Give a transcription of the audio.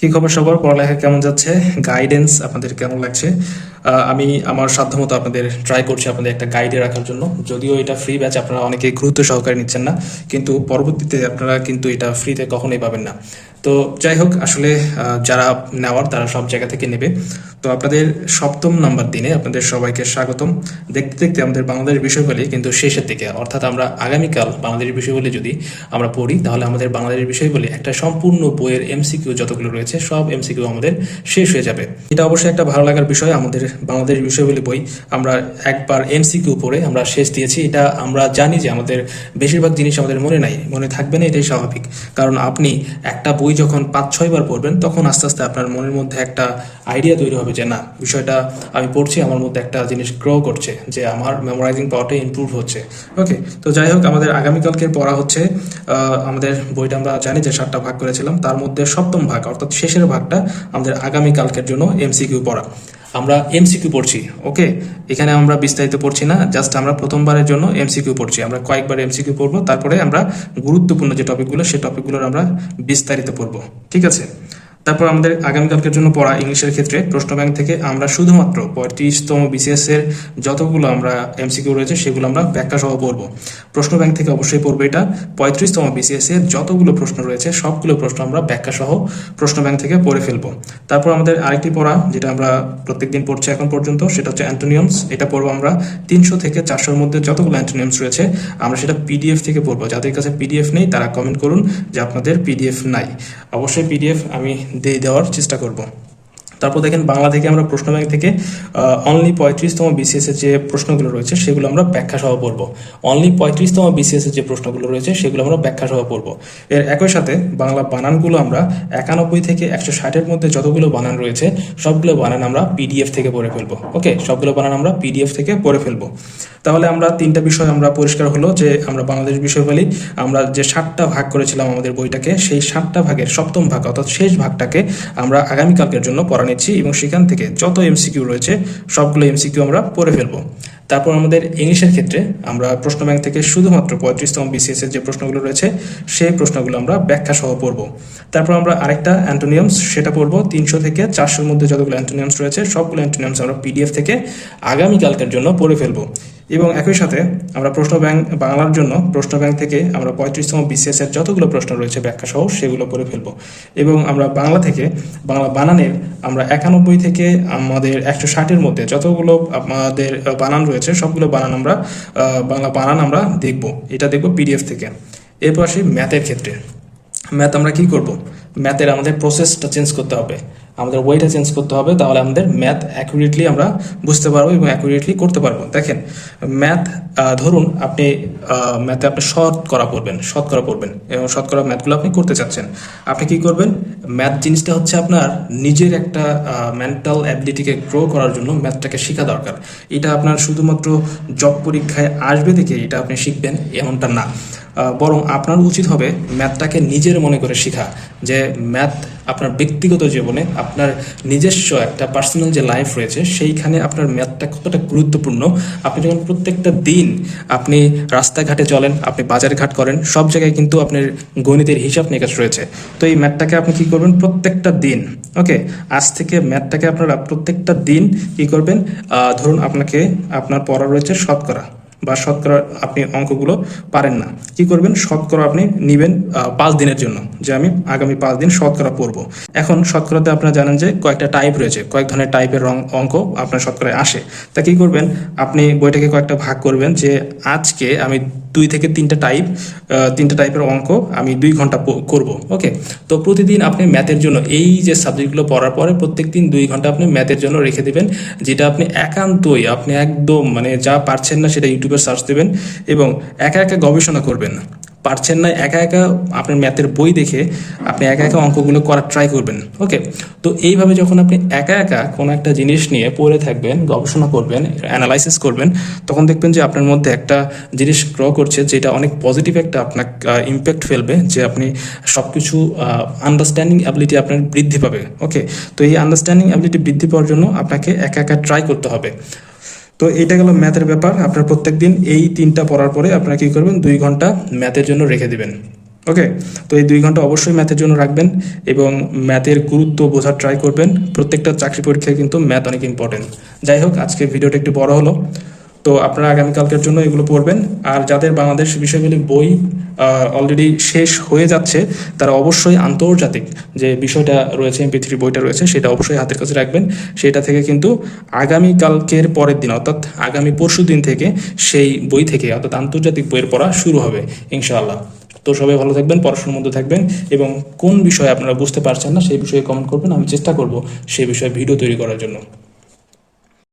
কি খবর, সবার? পড়ালেখা কেমন যাচ্ছে? গাইডেন্স আপনাদের কেমন লাগছে? আমি আমার সাধ্যমতো আপনাদের ট্রাই করছি আপনাদের একটা গাইডে রাখার জন্য। যদিও এটা ফ্রি ব্যাচ আপনারা অনেকে গুরুত্ব সহকারে নিচ্ছেন না, কিন্তু পরবর্তীতে আপনারা কিন্তু এটা ফ্রিতে কখনোই পাবেন না। তো যাই হোক, আসলে যারা নেওয়ার তারা সব জায়গা থেকে নেবে। তো আপনাদের সপ্তম নাম্বার দিনে আপনাদের সবাইকে স্বাগতম। দেখতে দেখতে আমাদের বাংলাদেশ বিষয়গুলি কিন্তু শেষের দিকে, অর্থাৎ আমরা আগামীকাল বাংলাদেশ বিষয়গুলি যদি আমরা পড়ি, তাহলে আমাদের বাংলাদেশ বিষয়গুলি একটা সম্পূর্ণ বইয়ের এমসিকিউ যতগুলো রয়েছে, সব এমসিকিউ আমাদের শেষ হয়ে যাবে। এটা অবশ্যই একটা ভালো লাগার বিষয়, আমাদের বাংলাদেশ বিষয়গুলি বই আমরা একবার এমসিকিউ পড়ে আমরা শেষ দিয়েছি। এটা আমরা জানি যে আমাদের বেশিরভাগ জিনিস আমাদের মনে নাই, মনে থাকবে না, এটাই স্বাভাবিক। কারণ আপনি একটা বই যখন পাঁচ ছয়বার পড়বেন, তখন আস্তে আস্তে আপনার মনের মধ্যে একটা আইডিয়া তৈরি হবে যে, না, বিষয়টা আমি পড়ছি, আমার মধ্যে একটা জিনিস গ্রো করছে, যে আমার মেমোরাইজিং পাওয়ারটা ইমপ্রুভ হচ্ছে। ওকে তো যাই হোক, আমাদের আগামীকালকে পড়া হচ্ছে আমাদের বইটা আমরা জানি যে সাতটা ভাগ করেছিলাম, তার মধ্যে সপ্তম ভাগ, অর্থাৎ শেষের ভাগটা আমাদের আগামীকালকের জন্য এমসিকিউ পড়া। আমরা এমসিকিউ পড়ছি, ওকে? এখানে আমরা বিস্তারিত পড়ছি না জাস্ট আমরা প্রথমবারের জন্য এমসিকিউ পড়ছি। আমরা কয়েকবার এমসিকিউ পড়ব, তারপরে আমরা গুরুত্বপূর্ণ যে টপিকগুলো সেই টপিকগুলোর আমরা বিস্তারিত পড়ব, ঠিক আছে? তারপর আমাদের আগামীকালকের জন্য পড়া ইংলিশের ক্ষেত্রে প্রশ্ন ব্যাংক থেকে আমরা শুধুমাত্র পঁয়ত্রিশতম বিসিএস এর যতগুলো আমরা এমসিকিউ রয়েছে সেগুলো আমরা ব্যাখ্যা সহ পড়ব। প্রশ্ন ব্যাংক থেকে অবশ্যই পড়ব এটা। পঁয়ত্রিশতম বিসিএস এর যতগুলো প্রশ্ন রয়েছে, সবগুলো প্রশ্ন আমরা ব্যাখ্যা সহ প্রশ্ন ব্যাংক থেকে পড়ে ফেলব। তারপর আমাদের আরেকটি পড়া, যেটা আমরা প্রত্যেকদিন পড়ছি এখন পর্যন্ত, সেটা হচ্ছে অ্যান্টোনিয়ামস এটা পড়ব আমরা তিনশো থেকে চারশোর মধ্যে যতগুলো অ্যান্টোনিয়ামস রয়েছে, আমরা সেটা পিডিএফ থেকে পড়ব। যাদের কাছে পিডিএফ নেই, তারা কমেন্ট করুন যে আপনাদের পিডিএফ নাই। অবশ্যই পিডিএফ আমি দিয়ে দেওয়ার চেষ্টা করব। তারপর দেখেন বাংলা থেকে আমরা প্রশ্ন ব্যাংক থেকে অনলি পঁয়ত্রিশতম বিসিএস এর যে প্রশ্নগুলো রয়েছে, সেগুলো আমরা ব্যাখ্যা সহ পড়ব। অনলি পঁয়ত্রিশতম বিসিএস এর যে প্রশ্নগুলো রয়েছে, সেগুলো আমরা ব্যাখ্যা সহ পড়ব। এর একই সাথে বাংলা বানানগুলো আমরা একানব্বই থেকে একশো ষাটের মধ্যে যতগুলো বানান রয়েছে, সবগুলো বানান আমরা পিডিএফ থেকে পড়ে ফেলব। ওকে সবগুলো বানান আমরা পিডিএফ থেকে পড়ে ফেলব। তাহলে আমরা তিনটা বিষয় আমরা পরিষ্কার হলো, যে আমরা বাংলাদেশ বিষয়গুলি আমরা যে সাতটা ভাগ করেছিলাম আমাদের বইটাকে, সেই সাতটা ভাগের সপ্তম ভাগ অর্থাৎ শেষ ভাগটাকে আমরা আগামীকালকের জন্য পড়া নিচ্ছি এবং সেখান থেকে যত এমসিকিউ রয়েছে, সবগুলো এমসিকিউ আমরা পড়ে ফেলব। তারপর আমাদের ইংলিশের ক্ষেত্রে আমরা প্রশ্ন ব্যাংক থেকে শুধুমাত্র পঁয়ত্রিশতম বিসিএস এর যে প্রশ্নগুলো রয়েছে, সেই প্রশ্নগুলো আমরা ব্যাখ্যা সহ পড়ব। তারপর আমরা আরেকটা অ্যান্টোনিয়ামস সেটা পড়ব। তিনশো থেকে চারশোর মধ্যে যতগুলো অ্যান্টোনিয়ামস রয়েছে, সবগুলো অ্যান্টোনিয়ামস আমরা পিডিএফ থেকে আগামীকালকের জন্য পড়ে ফেলব। এবং একই সাথে আমরা প্রশ্ন ব্যাংক বাংলার জন্য প্রশ্ন ব্যাংক থেকে আমরা পঁয়ত্রিশতম বিসিএস এর যতগুলো প্রশ্ন রয়েছে ব্যাখ্যা সহ সেগুলো করে ফেলব। এবং আমরা বাংলা থেকে, বাংলা বানানের আমরা একানব্বই থেকে আমাদের একশো ষাটের মধ্যে যতগুলো আমাদের বানান রয়েছে, সবগুলো বানান আমরা বাংলা বানান আমরা দেখব। এটা দেখব পিডিএফ থেকে। এরপর আসি ম্যাথের ক্ষেত্রে। ম্যাথ আমরা কি করব? ম্যাথের আমাদের প্রসেসটা চেঞ্জ করতে হবে। আমাদের ওয়েটা চেঞ্জ করতে হবে, তাহলে আমাদের ম্যাথ অ্যাকুরেটলি আমরা বুঝতে পারব এবং অ্যাকুরেটলি করতে পারব। দেখেন ম্যাথ ধরুন আপনি ম্যাথে আপনি শতকরা পড়বেন শতকরা পড়বেন এবং শতকরা ম্যাথগুলো আপনি করতে চাচ্ছেন। আপনি কি করবেন? ম্যাথ জিনিসটা হচ্ছে আপনার নিজের একটা মেন্টাল অ্যাবিলিটিকে গ্রো করার জন্য ম্যাথটাকে শেখা দরকার। এটা আপনার শুধুমাত্র জব পরীক্ষায় আসবে দেখে এটা আপনি শিখবেন, এমনটা না। বরং আপনার উচিত হবে ম্যাথটাকে নিজের মনে করে শেখা, যে ম্যাথ আপনার ব্যক্তিগত জীবনে আপনার নিজস্ব একটা পার্সোনাল যে লাইফ রয়েছে, সেইখানে আপনার ম্যাথটা কতটা গুরুত্বপূর্ণ। আপনি যখন প্রত্যেকটা দিন আপনি রাস্তাঘাটে চলেন, আপনি বাজার ঘাট করেন, সব জায়গায় কিন্তু আপনার গণিতের হিসাব নিকাশ রয়েছে। তো এই ম্যাথটাকে আপনি কি করবেন? প্রত্যেকটা দিন, ওকে? আজ থেকে ম্যাথটাকে আপনারা প্রত্যেকটা দিন কি করবেন? ধরুন আপনাকে, আপনার পড়া রয়েছে শতকরা। বা শতকরা আপনি অঙ্কগুলো পারেন না। কি করবেন? শতকরা আপনি নিবেন পাঁচ দিনের জন্য যে আমি আগামী পাঁচ দিন শতকরা পড়ব। এখন শতকরাতে আপনারা জানেন যে কয়েকটা টাইপ রয়েছে, কয়েক ধরনের টাইপের রং, অঙ্ক আপনার শতকরায় আসে। তা কি করবেন? আপনি বইটাকে কয়েকটা ভাগ করবেন যে আজকে আমি দুই থেকে তিনটা টাইপ তিনটা টাইপের অঙ্ক আমি দুই ঘণ্টা করব ওকে তো প্রতিদিন আপনি ম্যাথের জন্য এই যে সাবজেক্টগুলো পড়ার পরে প্রত্যেক দিন দুই ঘণ্টা আপনি ম্যাথের জন্য রেখে দেবেন, যেটা আপনি একান্তই, আপনি একদম মানে যা পারছেন না সেটা ইউটিউবে সার্চ দেবেন এবং একা একা গবেষণা করবেন। পারছেন না, একা একা আপনার ম্যাথের বই দেখে আপনি একা একা অঙ্কগুলো করার ট্রাই করবেন ওকে তো এইভাবে যখন আপনি একা একা কোনো একটা জিনিস নিয়ে পড়ে থাকবেন, গবেষণা করবেন অ্যানালাইসিস করবেন, তখন দেখবেন যে আপনার মধ্যে একটা জিনিস গ্রো করছে যেটা অনেক পজিটিভ একটা আপনার ইম্প্যাক্ট ফেলবে, যে আপনি সব কিছু আন্ডারস্ট্যান্ডিং অ্যাবিলিটি আপনার বৃদ্ধি পাবে ওকে তো এই আন্ডারস্ট্যান্ডিং অ্যাবিলিটি বৃদ্ধি পাওয়ার জন্য আপনাকে একা একা ট্রাই করতে হবে। তো এটা গেল ম্যাথের ব্যাপার। আপনার প্রত্যেক দিন এই তিনটা পড়ার পরে আপনারা কী করবেন? দুই ঘণ্টা ম্যাথের জন্য রেখে দেবেন। ওকে? তো এই দুই ঘণ্টা অবশ্যই ম্যাথের জন্য রাখবেন এবং ম্যাথের গুরুত্ব বোঝার ট্রাই করবেন। প্রত্যেকটা চাকরি পরীক্ষায় কিন্তু ম্যাথ অনেক ইম্পর্টেন্ট যাই হোক আজকে ভিডিওটা একটু বড় হলো। তো আপনারা আগামীকালকের জন্য এগুলো পড়বেন। আর যাদের বাংলাদেশ বিষয়গুলি বই অলরেডি শেষ হয়ে যাচ্ছে, তারা অবশ্যই আন্তর্জাতিক যে বিষয়টা রয়েছে এমপি থ্রি বইটা রয়েছে, সেটা অবশ্যই হাতের কাছে রাখবেন। সেটা থেকে কিন্তু আগামীকালকের পরের দিন, অর্থাৎ আগামী পরশু দিন থেকে সেই বই থেকে, অর্থাৎ আন্তর্জাতিক বইয়ের পড়া শুরু হবে, ইনশাআল্লাহ। তো সবাই ভালো থাকবেন, পড়াশোনার মধ্যে থাকবেন, এবং কোন বিষয়ে আপনারা বুঝতে পারছেন না, সেই বিষয়ে কমেন্ট করবেন, আমি চেষ্টা করব সেই বিষয়ে ভিডিও তৈরি করার জন্য।